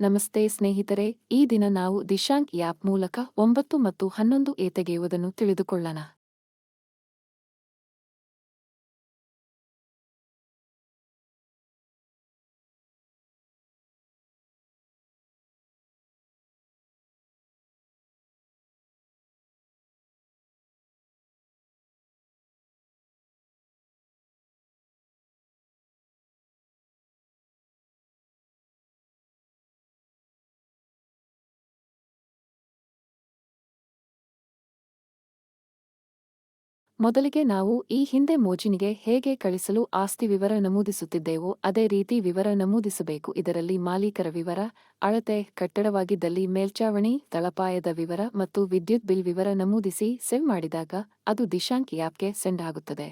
ನಮಸ್ತೆ ಸ್ನೇಹಿತರೆ ಈ ದಿನ ನಾವು ದಿಶಾಂಕ್ ಆ್ಯಪ್ ಮೂಲಕ ಒಂಬತ್ತು ಮತ್ತು ಹನ್ನೊಂದು ಎ ತೆಗೆಯುವುದನ್ನು ತಿಳಿದುಕೊಳ್ಳೋಣ. ಮೊದಲಿಗೆ ನಾವು ಈ ಹಿಂದೆ ಮೋಜಿನಿಗೆ ಹೇಗೆ ಕಳಿಸಲು ಆಸ್ತಿ ವಿವರ ನಮೂದಿಸುತ್ತಿದ್ದೇವೋ ಅದೇ ರೀತಿ ವಿವರ ನಮೂದಿಸಬೇಕು. ಇದರಲ್ಲಿ ಮಾಲೀಕರ ವಿವರ, ಅಳತೆ, ಕಟ್ಟಡವಾಗಿದ್ದಲ್ಲಿ ಮೇಲ್ಚಾವಣಿ, ತಳಪಾಯದ ವಿವರ ಮತ್ತು ವಿದ್ಯುತ್ ಬಿಲ್ ವಿವರ ನಮೂದಿಸಿ ಸೆವ್ ಮಾಡಿದಾಗ ಅದು ದಿಶಾಂಕ್ ಆ್ಯಪ್ಗೆ ಸೆಂಡ್ ಆಗುತ್ತದೆ.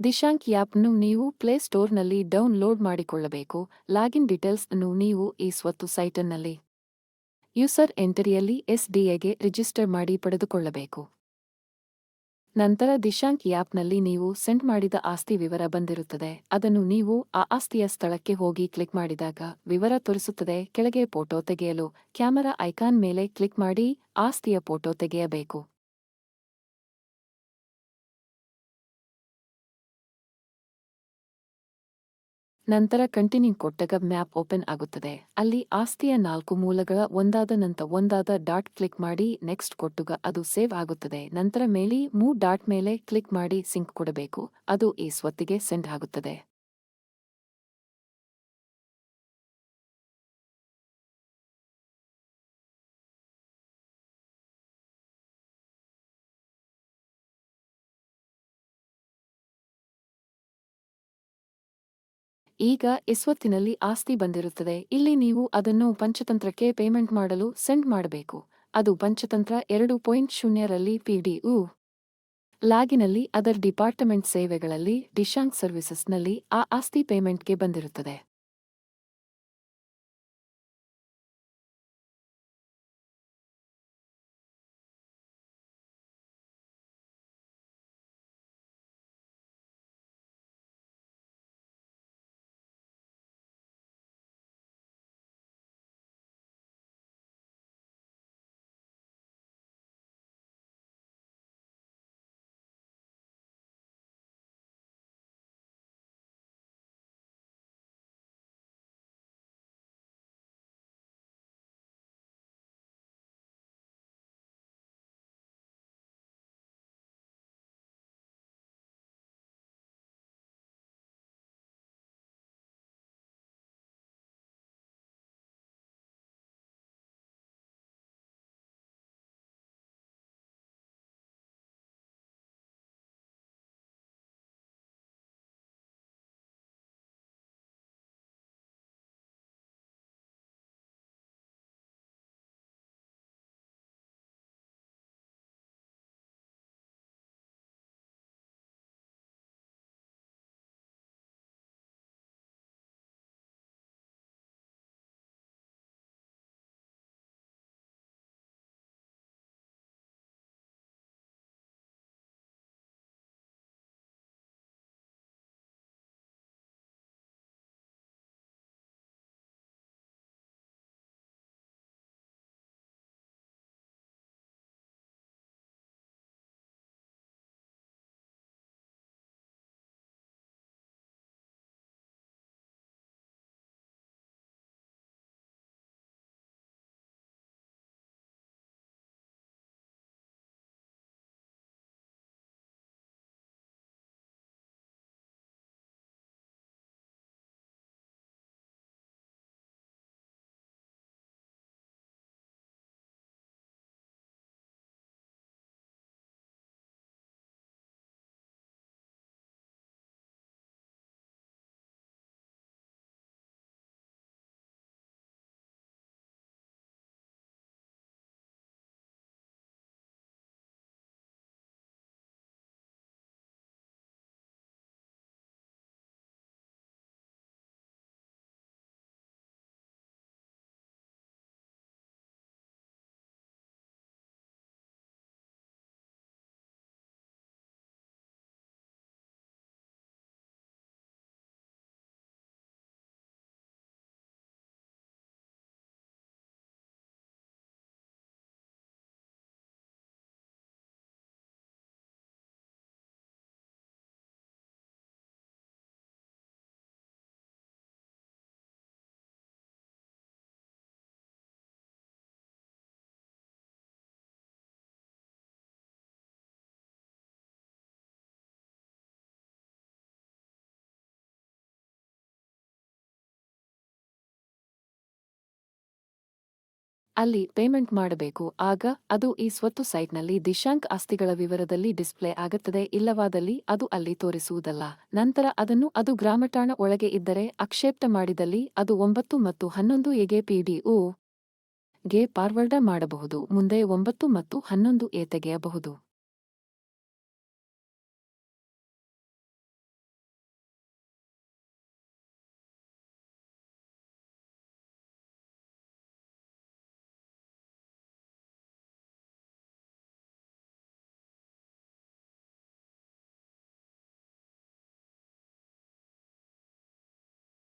ದಿಶಾಂಕ್ ಆ್ಯಪ್ನ್ನು ನೀವು ಪ್ಲೇಸ್ಟೋರ್ನಲ್ಲಿ ಡೌನ್ಲೋಡ್ ಮಾಡಿಕೊಳ್ಳಬೇಕು. ಲಾಗಿನ್ ಡೀಟೇಲ್ಸ್ ಅನ್ನು ನೀವು ಈ ಸ್ವತ್ತು ಸೈಟನ್ನಲ್ಲಿ, ಯೂಸರ್ ಎಂಟರಿಯಲ್ಲಿ ಎಸ್ಡಿಎಗೆ ರಿಜಿಸ್ಟರ್ ಮಾಡಿ ಪಡೆದುಕೊಳ್ಳಬೇಕು. ನಂತರ ದಿಶಾಂಕ್ ಆ್ಯಪ್ನಲ್ಲಿ ನೀವು ಸೆಂಡ್ ಮಾಡಿದ ಆಸ್ತಿ ವಿವರ ಬಂದಿರುತ್ತದೆ. ಅದನ್ನು ನೀವು ಆ ಆಸ್ತಿಯ ಸ್ಥಳಕ್ಕೆ ಹೋಗಿ ಕ್ಲಿಕ್ ಮಾಡಿದಾಗ ವಿವರ ತೋರಿಸುತ್ತದೆ. ಕೆಳಗೆ ಫೋಟೋ ತೆಗೆಯಲು ಕ್ಯಾಮೆರಾ ಐಕಾನ್ ಮೇಲೆ ಕ್ಲಿಕ್ ಮಾಡಿ ಆಸ್ತಿಯ ಫೋಟೋ ತೆಗೆಯಬೇಕು. ನಂತರ ಕಂಟಿನ್ಯೂ ಕೊಟ್ಟಾಗ ಮ್ಯಾಪ್ ಓಪನ್ ಆಗುತ್ತದೆ. ಅಲ್ಲಿ ಆಸ್ತಿಯ ನಾಲ್ಕು ಮೂಲಗಳ ಒಂದಾದ ನಂತರ ಒಂದಾದ ಡಾಟ್ ಕ್ಲಿಕ್ ಮಾಡಿ ನೆಕ್ಸ್ಟ್ ಕೊಟ್ಟುಗ ಅದು ಸೇವ್ ಆಗುತ್ತದೆ. ನಂತರ ಮೇಲೆ ಮೂ ಡಾಟ್ ಮೇಲೆ ಕ್ಲಿಕ್ ಮಾಡಿ ಸಿಂಕ್ ಕೊಡಬೇಕು. ಅದು ಈ ಸ್ವತ್ತಿಗೆ ಸೆಂಡ್ ಆಗುತ್ತದೆ. ಈಗ ಇಸ್ವತ್ತಿನಲ್ಲಿ ಆಸ್ತಿ ಬಂದಿರುತ್ತದೆ. ಇಲ್ಲಿ ನೀವು ಅದನ್ನು ಪಂಚತಂತ್ರಕ್ಕೆ ಪೇಮೆಂಟ್ ಮಾಡಲು ಸೆಂಡ್ ಮಾಡಬೇಕು. ಅದು ಪಂಚತಂತ್ರ ಎರಡು ಪಾಯಿಂಟ್ ಶೂನ್ಯರಲ್ಲಿ ಪಿಡಿಯು ಲಾಗಿನಲ್ಲಿ ಅದರ್ ಡಿಪಾರ್ಟ್ಮೆಂಟ್ ಸೇವೆಗಳಲ್ಲಿ ಡಿಶಾಂಕ್ ಸರ್ವಿಸಸ್ನಲ್ಲಿ ಆ ಆಸ್ತಿ ಪೇಮೆಂಟ್ಗೆ ಬಂದಿರುತ್ತದೆ. ಅಲ್ಲಿ ಪೇಮೆಂಟ್ ಮಾಡಬೇಕು. ಆಗ ಅದು ಈ ಸ್ವತ್ತು ಸೈಟ್ನಲ್ಲಿ ದಿಶಾಂಕ್ ಆಸ್ತಿಗಳ ವಿವರದಲ್ಲಿ ಡಿಸ್ಪ್ಲೇ ಆಗುತ್ತದೆ. ಇಲ್ಲವಾದಲ್ಲಿ ಅದು ಅಲ್ಲಿ ತೋರಿಸುವುದಲ್ಲ. ನಂತರ ಅದನ್ನು ಅದು ಗ್ರಾಮಠಾಣ ಒಳಗೆ ಇದ್ದರೆ ಅಕ್ಷೇಪ್ತ ಮಾಡಿದಲ್ಲಿ ಅದು ಒಂಬತ್ತು ಮತ್ತು ಹನ್ನೊಂದು ಎಗೆ ಪಿಡಿಒ ಗೆ ಫಾರ್ವರ್ಡ ಮಾಡಬಹುದು. ಮುಂದೆ ಒಂಬತ್ತು ಮತ್ತು ಹನ್ನೊಂದು ಎ ತೆಗೆಯಬಹುದು.